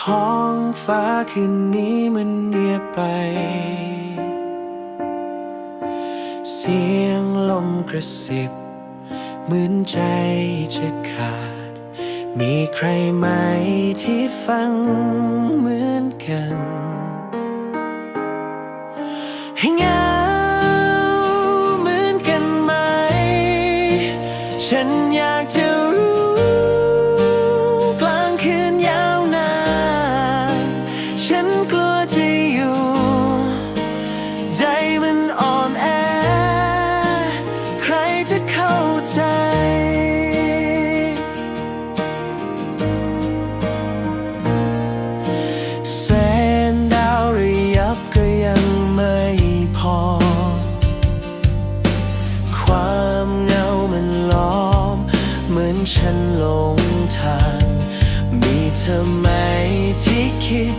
ท้องฟ้าคืนนี้มันเงียบไป เสียงลมกระซิบเหมือนใจจะขาด มีใครไหมที่ฟังเหมือนกันเงาเหมือนกันไหม ฉันอยากจะ ฉันหลงทาง มีเธอไหมที่คิด